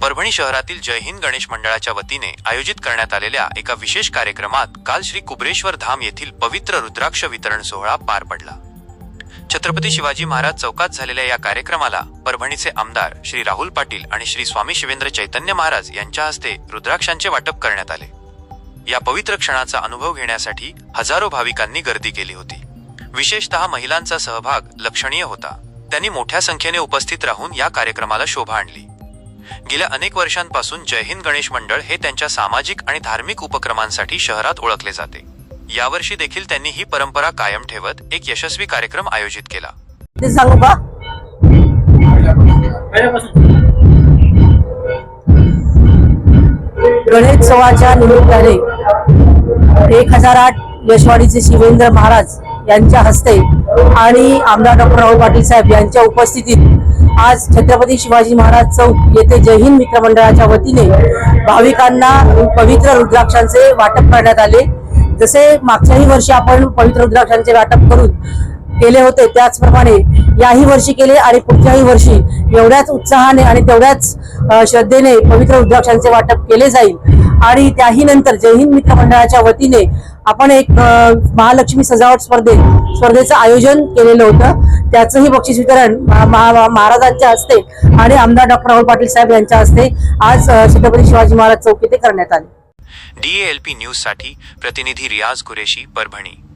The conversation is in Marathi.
परभणी शहरातील जय हिंद गणेश मंडळाच्या वतीने आयोजित करण्यात आलेल्या एका विशेष कार्यक्रमात काल श्री कुबरेश्वर धाम येथील पवित्र रुद्राक्ष वितरण सोहळा पार पडला. छत्रपती शिवाजी महाराज चौकात झालेल्या या कार्यक्रमाला परभणीचे आमदार श्री राहुल पाटील आणि श्री स्वामी शिवेंद्र चैतन्य महाराज यांच्या हस्ते रुद्राक्षांचे वाटप करण्यात आले. या पवित्र क्षणाचा अनुभव घेण्यासाठी हजारो भाविकांनी गर्दी केली होती. विशेषतः महिलांचा सहभाग लक्षणीय होता. त्यांनी मोठ्या संख्येने उपस्थित राहून या कार्यक्रमाला शोभा आणली. गेल्या अनेक वर्षांपासून जय हिंद गणेश मंडळ हे त्यांच्या सामाजिक आणि धार्मिक उपक्रमांसाठी शहरात ओळखले जाते. यावर्षी देखील त्यांनी ही परंपरा कायम ठेवत एक यशस्वी कार्यक्रम आयोजित केला. गणेशोत्सवाच्या निमित्ताने एक हजार आठ यशवाडीचे शिवेंद्र महाराज यांच्या हस्ते आणि आमदार डॉक्टर राहुल पाटील साहेब यांच्या उपस्थितीत आज छत्रपती शिवाजी महाराज चौक येथे जय हिंद वतीने भाविकांना पवित्र रुद्राक्षांचे वाटप करण्यात आले. जसे मागच्याही वर्षी आपण पवित्र रुद्राक्षांचे वाटप करून केले होते त्याचप्रमाणे याही वर्षी केले आणि पुढच्याही वर्षी एवढ्याच उत्साहाने आणि तेवढ्याच श्रद्धेने पवित्र रुद्राक्षांचे वाटप केले जाईल. आणि त्याही नंतर जय हिंद मित्र मंडळाच्या वतीने आपण एक महालक्ष्मी सजावट स्पर्धे स्पर्धेचं आयोजन केलेलं होतं. त्याचंही बक्षीस वितरण महा- महा- महाराजांच्या हस्ते आणि आमदार डॉक्टर राहुल पाटील साहेब यांच्या हस्ते आज छत्रपती शिवाजी महाराज चौक येथे करण्यात आले. डीएलपी न्यूजसाठी प्रतिनिधी रियाज कुरेशी परभणी.